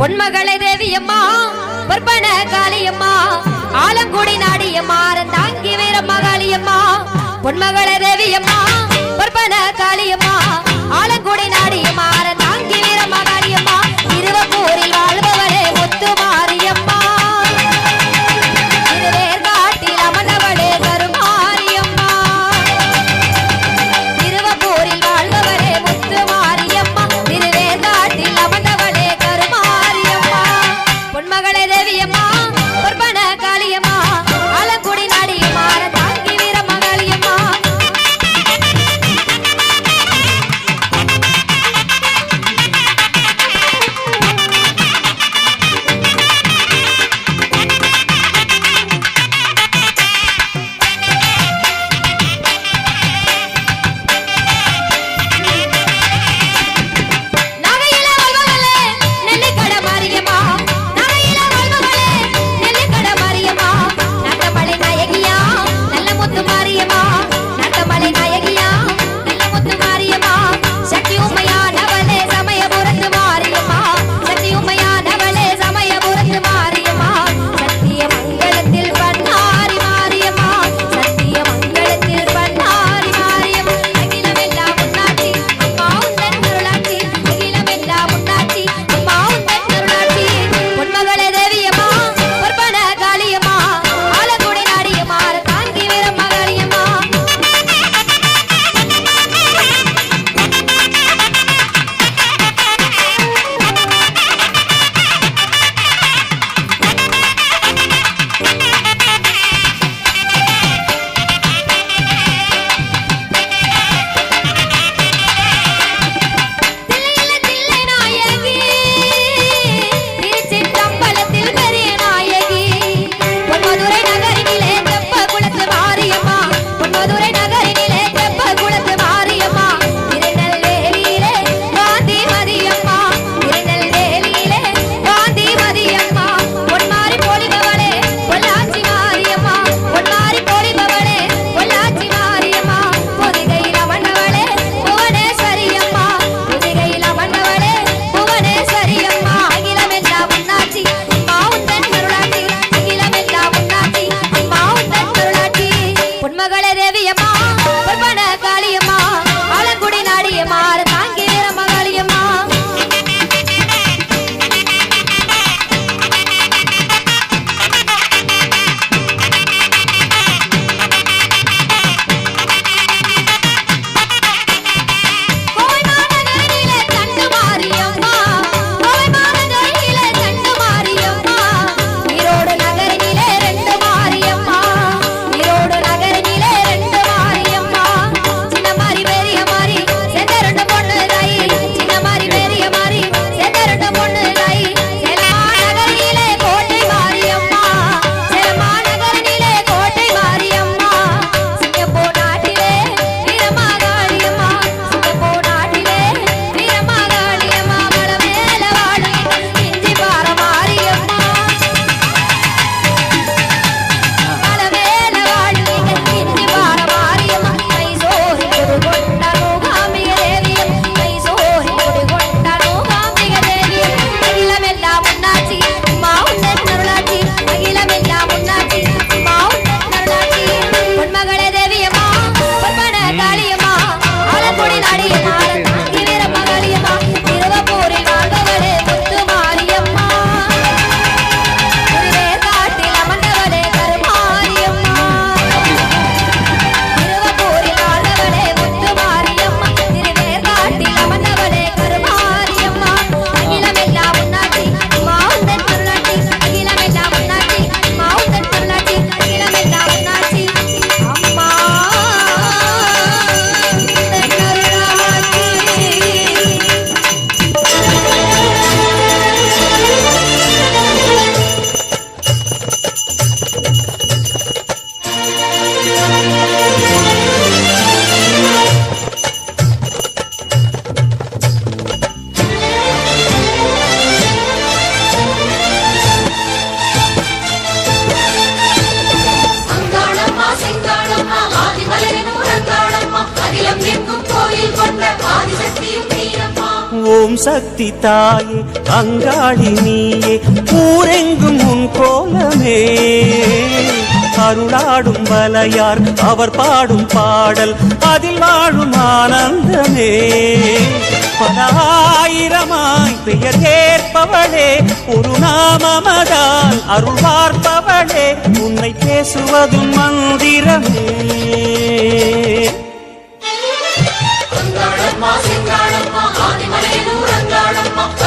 பொன்மகளை தேவியம்மா பொற்பன காளியம்மா ஆலங்குடி நாடியம்மா தாங்கி வீரம்மா காளியம்மா பொன்மகளை தேவியம்மா பொற்பன காளியம்மா ஆலங்குடி சக்தி தாயே அங்காளி நீயே ஊரெங்கும் உன் கோலமே. அருளாடும் வலையார் அவர் பாடும் பாடல் அதில் வாழும் ஆனந்தமே. பதாயிரமாய் பெயர் கேட்பவளே ஒரு நாமமதால் அருள் பார்ப்பவளே உன்னை பேசுவதும் மந்திரமே.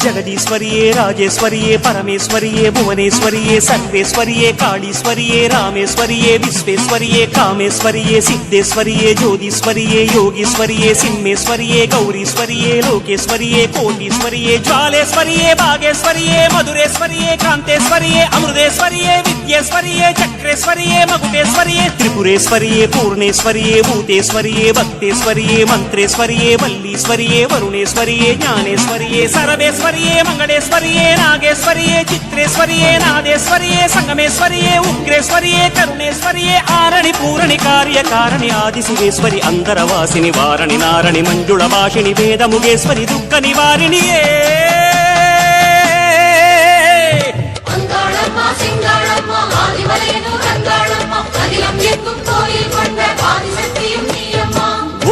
జగదీశ్వరియే రాజేశ్వరియే పరమేశ్వరియే భువనేశ్వరియే సర్వేశ్వరియే కాళీశ్వరియే రామేశ్వరియే విశ్వేశ్వరియే కామేశ్వరియే సిద్ధేశ్వరియే జ్యోతిశ్వరియే యోగీశ్వరియే సింహేశ్వరియే గౌరీశ్వరియే లోకేశ్వరియే కోటీశ్వరియే జ్వాలేశ్వరియే భాగేశ్వరియే మధురేశ్వరియే కాంతేశ్వరియే అమృతేశ్వరియే విద్యేశ్వరియే చక్రేశ్వరియే మగుటేశ్వరియే త్రిపురేశ్వరియే పూర్ణేశ్వరియే భూతేశ్వరియే భక్తేశ్వరియే మంత్రేశ్వరియే వల్లీశ్వరియే వరుణేశ్వరియే జ్ఞానేశ్వరియే సర్వేశ్వరియే మంగళేశ్వరియే నాగేశ్వరియే చిత్రేశ్వరియే నాదేశ్వరియే సంగమేశ్వరియే ఉగ్రేశ్వరియే కరుణేశ్వరియే ఆరణి పూరణి కార్యకారణి ఆదిశివేశ్వరి అందరవాసిని వారణి నారణి మంజుళ భాషిణి వేదముగేశ్వరి దుఃఖ నివారిణియే.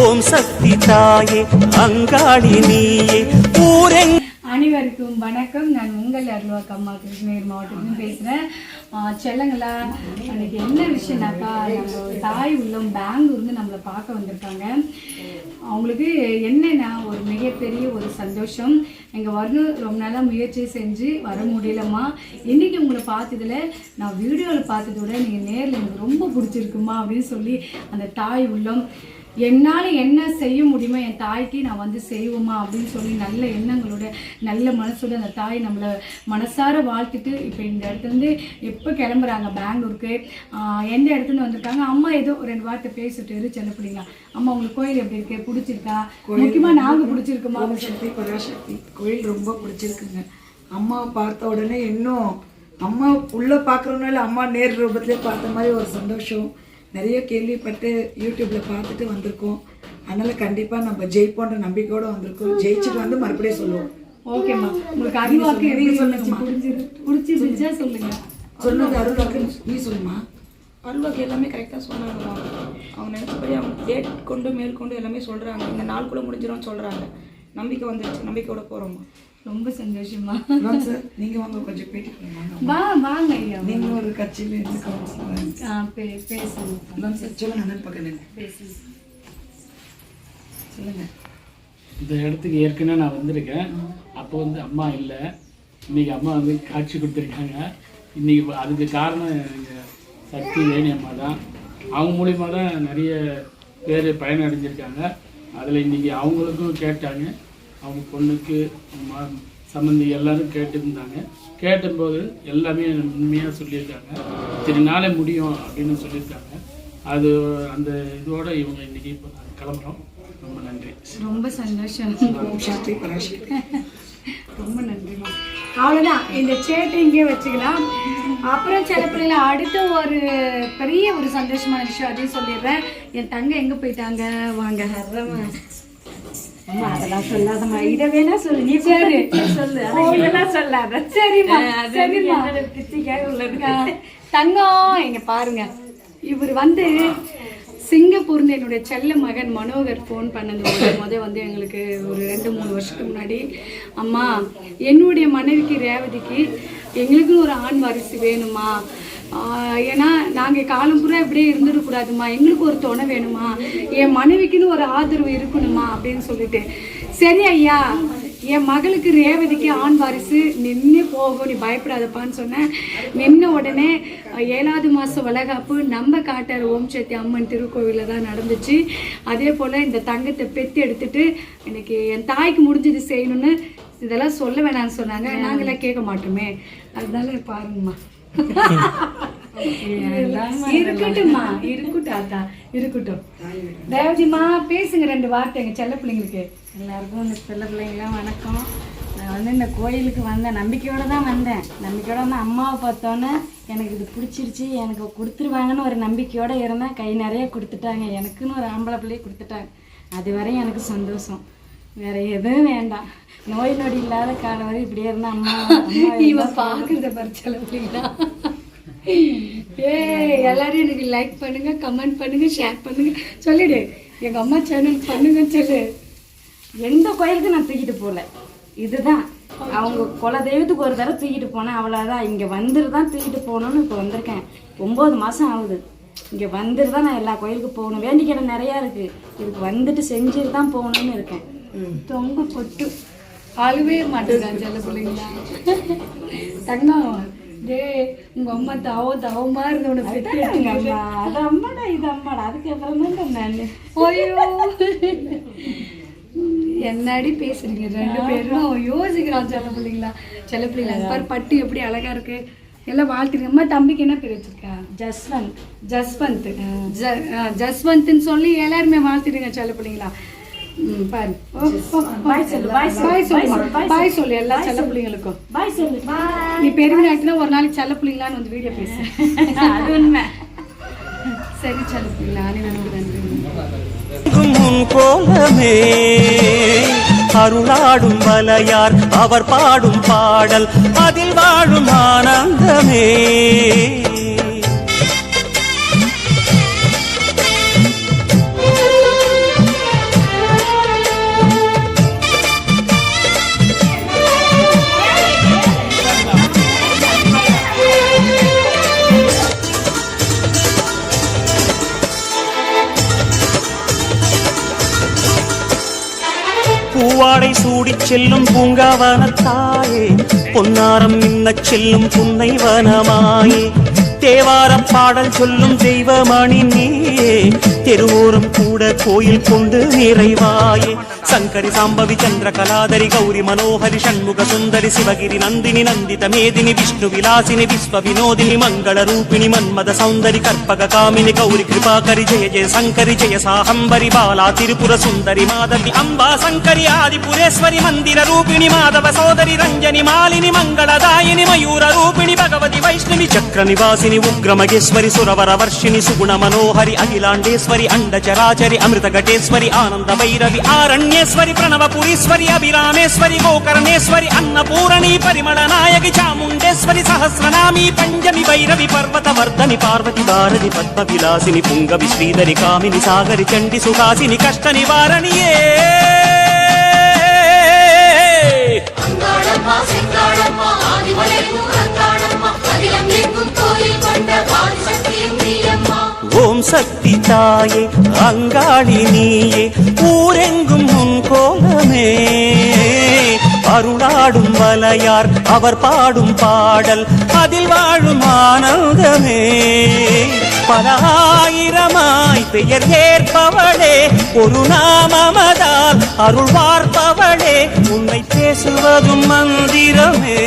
ஓம் சக்தி தாயே அங்காளி நீயே ஊரெங் அனைவருக்கும் வணக்கம். நான் உங்கள் அருள்வாக்கு அம்மா கிருஷ்ணகிரி மாவட்டத்துலேருந்து பேசுகிறேன் செல்லங்களா அன்னைக்கு என்ன விஷயம்னாக்கா நம்ம தாய் உள்ளம் பெங்களூர்ந்து நம்மளை பார்க்க வந்திருக்காங்க. அவங்களுக்கு என்னென்னா ஒரு மிகப்பெரிய ஒரு சந்தோஷம். எங்கள் வரணும் ரொம்ப நாளாக முயற்சி செஞ்சு வர முடியலம்மா. இன்றைக்கி உங்களை பார்த்ததுல நான் வீடியோவில் பார்த்ததோட நீங்கள் நேரில் எனக்கு ரொம்ப பிடிச்சிருக்குமா அப்படின்னு சொல்லி அந்த தாய் உள்ளம் என்னால் என்ன செய்ய முடியுமோ என் தாய்க்கு நான் வந்து செய்வோமா அப்படின்னு சொல்லி நல்ல எண்ணங்களோட நல்ல மனசோட அந்த தாய் நம்மளை மனசார வாழ்த்துட்டு இப்போ இந்த இடத்துலேருந்து எப்போ கிளம்புறாங்க? பெங்களூருக்கு. எந்த இடத்துல வந்திருக்காங்க? அம்மா ஏதோ ரெண்டு வார்த்தை பேசிட்டு இரு செல்ல பிடிங்க அம்மா உங்களுக்கு கோயில் எப்படி இருக்கு? பிடிச்சிருக்கா? முக்கியமாக நாங்கள் பிடிச்சிருக்குமா? சக்தி பராசக்தி கோயில் ரொம்ப பிடிச்சிருக்குங்க. அம்மாவை பார்த்த உடனே இன்னும் அம்மா உள்ள பார்க்குறதுனால அம்மா நேர் ரூபத்திலே பார்த்த மாதிரி ஒரு சந்தோஷம். நிறைய கேள்விப்பட்டு யூடியூப்ல பார்த்துட்டு வந்திருக்கோம். அதனால கண்டிப்பா நம்ம ஜெயிப்போன்ற நம்பிக்கையோட வந்திருக்கோம். ஜெயிச்சுட்டு வந்து மறுபடியும் சொல்லுவோம். ஓகேம்மா உங்களுக்கு அறிவாக்கு சொல்லுச்சு பிடிச்சிரு பிடிச்சிருந்துச்சா சொல்லுங்க சொன்னது அருளாக்கு நீ சொல்லுமா? அருள்வாக்கு எல்லாமே கரெக்டாக சொன்னாங்கம்மா அவங்க நினச்சபடி அவங்க டேட் கொண்டு மேற்கொண்டு எல்லாமே சொல்கிறாங்க இந்த நாள் கூட முடிஞ்சிடும்னு சொல்கிறாங்க நம்பிக்கை வந்துருச்சு. நம்பிக்கையோட போகிறோம்மா ரொம்ப சந்தோஷமா. நீங்க வாங்க கொஞ்சம் பேட்டி வா வாங்க ஐயா நீங்களும் ஒரு கட்சியில இருந்து கவுன்சிலர் பேசுங்க. சொல்லுங்க அண்ணன் பக்கம். பேசுங்க. சொல்லுங்க. இந்த இடத்துக்கு ஏற்கனவே நான் வந்திருக்கேன். அப்போ வந்து அம்மா இல்லை. இன்னைக்கு அம்மா வந்து காட்சி கொடுத்துருக்காங்க. இன்னைக்கு அதுக்கு காரணம் எங்கள் சக்தி வேணி அம்மா தான். அவங்க மூலிமா தான் நிறைய பேர் பயனடைஞ்சிருக்காங்க. அதில் இன்னைக்கு அவங்களுக்கும் கேட்டாங்க. அவங்க பொண்ணுக்கு சம்மந்தி எல்லாரும் கேட்டிருந்தாங்க. கேட்டபோது எல்லாமே உண்மையாக சொல்லியிருக்காங்க. சரி நாளே முடியும் அப்படின்னு சொல்லியிருக்காங்க. அது அந்த இதோட இவங்க இன்னைக்கு இப்போ கிளம்புறோம். ரொம்ப நன்றி. ரொம்ப சந்தோஷம். ரொம்ப நன்றிமா அவ்வளோதான் இந்த சேட்டை இங்கே வச்சுக்கலாம். அப்புறம் சில பிள்ளைங்க அடுத்த ஒரு பெரிய ஒரு சந்தோஷமான விஷயம் அதையும் சொல்லிடுறேன். என் தங்க எங்க போயிட்டாங்க? வாங்க. அதெல்லாம் சொல்லாதம்மா. இதை வேணா சொல்லு நீ சரி. சொல்லு. இதெல்லாம் சொல்லாத. சரிம்மா சரிம்மா. ஆ, தங்கம். இங்க பாருங்க. இவர் வந்து சிங்கப்பூர்ந்து என்னுடைய செல்ல மகன் மனோகர் ஃபோன் பண்ணது. முத முத வந்து எங்களுக்கு ஒரு ரெண்டு மூணு வருஷத்துக்கு முன்னாடி. அம்மா என்னுடைய மனைவிக்கு ரேவதிக்கு எங்களுக்குன்னு ஒரு ஆண் வாரிசு வேணுமா? ஏன்னா நாங்கள் காலம் பூரா இப்படியே இருந்துடக்கூடாதுமா எங்களுக்கு ஒரு துணை வேணுமா என் மனைவிக்குன்னு ஒரு ஆதரவு இருக்கணுமா அப்படின்னு சொல்லிட்டு. சரி ஐயா என் மகளுக்கு ரேவதிக்கு ஆண் வாரிசு நின்று போகும் நீ பயப்படாதப்பான்னு சொன்னேன். நின்ன உடனே ஏழாவது மாதம் வளகாப்பு நம்ம காட்டார் ஓம் சக்தி அம்மன் திருக்கோவிலில் தான் நடந்துச்சு. அதே போல் இந்த தங்கத்தை பெத்து எடுத்துட்டு எனக்கு என் தாய்க்கு முடிஞ்சது செய்யணும்னு இதெல்லாம் சொல்ல வேணாம்னு சொன்னாங்க. நாங்களாம் கேட்க மாட்டோமே. அதனால பாருங்கம்மா. இருக்கட்டும்மா. இருக்கட்டும் அத்தா. இருக்கட்டும். ரேவதிம்மா பேசுங்க ரெண்டு வார்த்தை எங்க செல்ல பிள்ளைங்களுக்கு. எல்லாருக்கும் இந்த பிள்ளை பிள்ளைங்களாம் வணக்கம். நான் வந்து இந்த கோயிலுக்கு வந்தேன். நம்பிக்கையோடு தான் வந்தேன். நம்பிக்கையோட வந்து அம்மாவை பார்த்தோன்னே எனக்கு இது பிடிச்சிருச்சு எனக்கு கொடுத்துருவாங்கன்னு ஒரு நம்பிக்கையோடு இருந்தேன். கை நிறைய கொடுத்துட்டாங்க. எனக்குன்னு ஒரு ஆம்பளை பிள்ளையை கொடுத்துட்டாங்க. அது வரையும் எனக்கு சந்தோஷம். வேற எதுவும் வேண்டாம். நோய் நொடி இல்லாத காலம் வரை இப்படியே இருந்தா அம்மா இவன் பாக்குறத பாரு செல்ல பிள்ளைங்களா ஏய் எல்லாரும் எனக்கு லைக் பண்ணுங்க கமெண்ட் பண்ணுங்க ஷேர் பண்ணுங்க. சொல்லிடு. எங்க அம்மா சேனல் பண்ணுங்க சொல்லு. எந்த கோயிலுக்கும் நான் தூக்கிட்டு போகல இதுதான். அவங்க குல தெய்வத்துக்கு ஒரு தடவை தூக்கிட்டு போனேன். அவ்வளோதான் இங்கே வந்துட்டு தான் தூக்கிட்டு போகணும்னு இப்போ வந்திருக்கேன். ஒம்பது மாதம் ஆகுது. இங்கே வந்துட்டு தான் நான் எல்லா கோயிலுக்கு போகணும். வேண்டிக்கிற நிறையா இருக்குது இதுக்கு வந்துட்டு செஞ்சுட்டு தான் போகணும்னு இருக்கேன். தொங்க பொட்டு அழுவே மாட்டேங்கிறான் செல்ல பிள்ளைங்களா தங்கம் டேய் உங்க அம்மா தவ தவமா இருந்து உனக்கு அது அம்மாடா இது அம்மாடா. அதுக்கப்புறம் தான் நான். ஐயோ. என்னடி பேசுறீங்க? ரெண்டு பேரும் யோசிக்கிறான் செல்ல பிள்ளைங்களா? செல்ல பிள்ளைங்களா பாரு பட்டு எப்படி அழகா இருக்கு. எல்லாம் வாழ்த்துங்க அம்மா தம்பிக்கு என்ன பேர் வச்சிருக்கா? ஜஸ்வந்த். ஜஸ்வந்த். ஜஸ்வந்த்னு சொல்லி எல்லாருமே வாழ்த்திடுங்க செல்ல பிள்ளைங்களா. பாரு. பாய் சொல்லு, பாய் சொல்லு, பாய் சொல்லுமா. பாய் சொல்லு, பாய் பாய் சொல்லு. எல்லா செல்ல. பிள்ளைங்களுக்கும் பாய் சொல்லு. பாய். நீ பெருவிழாட்டுனா ஒரு நாளைக்கு செல்ல பிள்ளைங்களான்னு வந்து வீடியோ பேசு. அது உண்மை. சரி செல்ல நன்றி. அருளாடும் வலையார் அவர் பாடும் பாடல் அதில் வாழும் ஆனந்தமே. கூடி செல்லும் பூங்காவனத்தாயே பொன்னாரம் மின்னச் செல்லும் புன்னை வனமாயே தேவாரம் பாடல் சொல்லும் தெய்வமணி நீயே தெருவோரம் கூட கோயில் கொண்டு நிறைவாயே. సంకరి సాంబవి చంద్రకళాదరి గౌరి మనోహరి షణ్ముఖ సుందరి శివగిరి నందిని నందిత మేదిని విష్ణు విలాసిని విశ్వ వినోదిని మంగళ రూపిణి మన్మద సౌందరి కర్పక కామిని గౌరి కృపాకరి జయ జయ శంకరి జయ సాహంబరి బాలా తిరుపుర సుందరి మాధవి అంబా శంకరి ఆదిపురేశ్వరి మందిర రూపిణి మాధవ సోదరి రంజని మాలిని మంగళదాయిని మయూర రూపిణి భగవతి వైష్ణవి చక్ర నివాసిని ఉగ్రమగేశ్వరి సురవర వర్షిని సుగుణ మనోహరి అఖిలాండేశ్వరి అండచరాచరి అమృత ఘటేశ్వరి ఆనంద భైరవి ఆరణ్య పరమేశ్వరి ప్రణవపురీశ్వరి అభిరామేశ్వరి గోకర్ణేశ్వరి అన్నపూరణి పరిమళ నాయకి చాముండేశ్వరి సహస్రనామి పంజమి భైరవి పర్వత వర్ధని పార్వతి భారతి పద్మ విలాసిని పుంగవి శ్రీధరి కామిని సాగరి చండి సుఖాసిని కష్ట నివారణి. అంగాడమ్మ సింగాడమ్మ ఆదివలెక్కు అంగాడమ్మ అదిలం లెక్కు ஓம் சக்தி தாயே அங்காளி நீயே ஊரெங்கும் உன் கோலமே. அருளாடும் வலையார் அவர் பாடும் பாடல் அதில் வாழும் ஆனந்தமே. பல ஆயிரமாய் பெயர் ஏற்பவளே ஒரு நாமமதால் அருள் பார்ப்பவளே உன்னை பேசுவதும் மந்திரமே.